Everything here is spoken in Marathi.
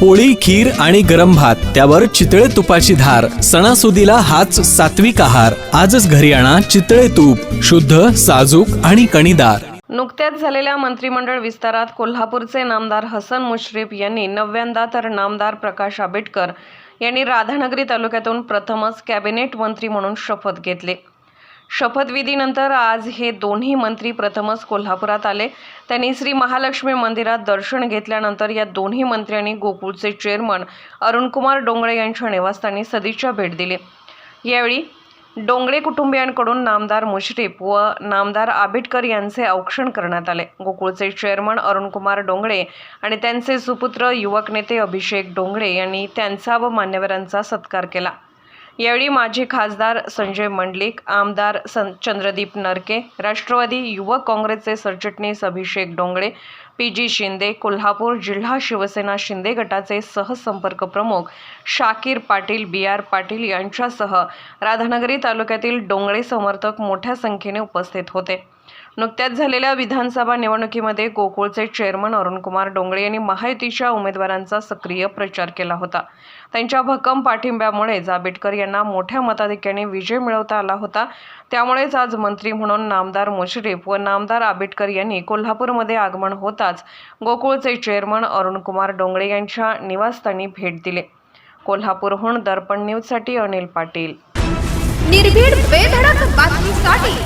पोळी खीर आणि गरम भात त्यावर चितळे तुपाची धार सणासुदीला हाच सात्विक आहार. आजच घरी आणा चितळे तूप शुद्ध साजूक आणि कणीदार. नुकत्याच झालेल्या मंत्रिमंडळ विस्तारात कोल्हापूरचे नामदार हसन मुश्रीफ यांनी नव्यांदा तर नामदार प्रकाश आंबेडकर यांनी राधानगरी तालुक्यातून प्रथमच कॅबिनेट मंत्री म्हणून शपथ घेतली. शपथविधीनंतर आज हे दोन्ही मंत्री प्रथमच कोल्हापुरात आले. त्यांनी श्री महालक्ष्मी मंदिरात दर्शन घेतल्यानंतर या दोन्ही मंत्र्यांनी गोकुळचे चेअरमन अरुणकुमार डोंगळे यांच्या निवासस्थानी सदिच्छा भेट दिली. यावेळी डोंगळे कुटुंबियांकडून नामदार मुश्रीफ व नामदार आबिटकर यांचे औक्षण करण्यात आले. गोकुळचे चेअरमन अरुणकुमार डोंगळे आणि त्यांचे सुपुत्र युवक नेते अभिषेक डोंगळे यांनी त्यांचा व मान्यवरांचा सत्कार केला. यावेळी माजी खासदार संजय मंडलिक आमदार सं चंद्रदीप नरके राष्ट्रवादी युवक काँग्रेसचे सरचिटणीस अभिषेक डोंगळे पी जी शिंदे कोल्हापूर जिल्हा शिवसेना शिंदे गटाचे सहसंपर्क प्रमुख शाकीर पाटील बी आर पाटील यांच्यासह राधानगरी तालुक्यातील डोंगळे समर्थक मोठ्या संख्येने उपस्थित होते. नुकत्याच झालेल्या विधानसभा निवडणुकीमध्ये गोकुळचे चेअरमन अरुणकुमार डोंगळे यांनी महायुतीच्या उमेदवारांचा सक्रिय प्रचार केला होता. त्यांच्या भक्कम पाठिंब्यामुळे जाबेडकर यांना मोठ्या मताधिक्याने विजय मिळवता आला होता. त्यामुळेच आज मंत्री म्हणून नामदार मुश्रीफ व नामदार आंबेडकर यांनी कोल्हापूरमध्ये आगमन होताच गोकुळचे चेअरमन अरुणकुमार डोंगळे यांच्या निवासस्थानी भेट दिले. कोल्हापूरहून दर्पण न्यूजसाठी अनिल पाटील. निर्भीड बेधडक बातमीसाठी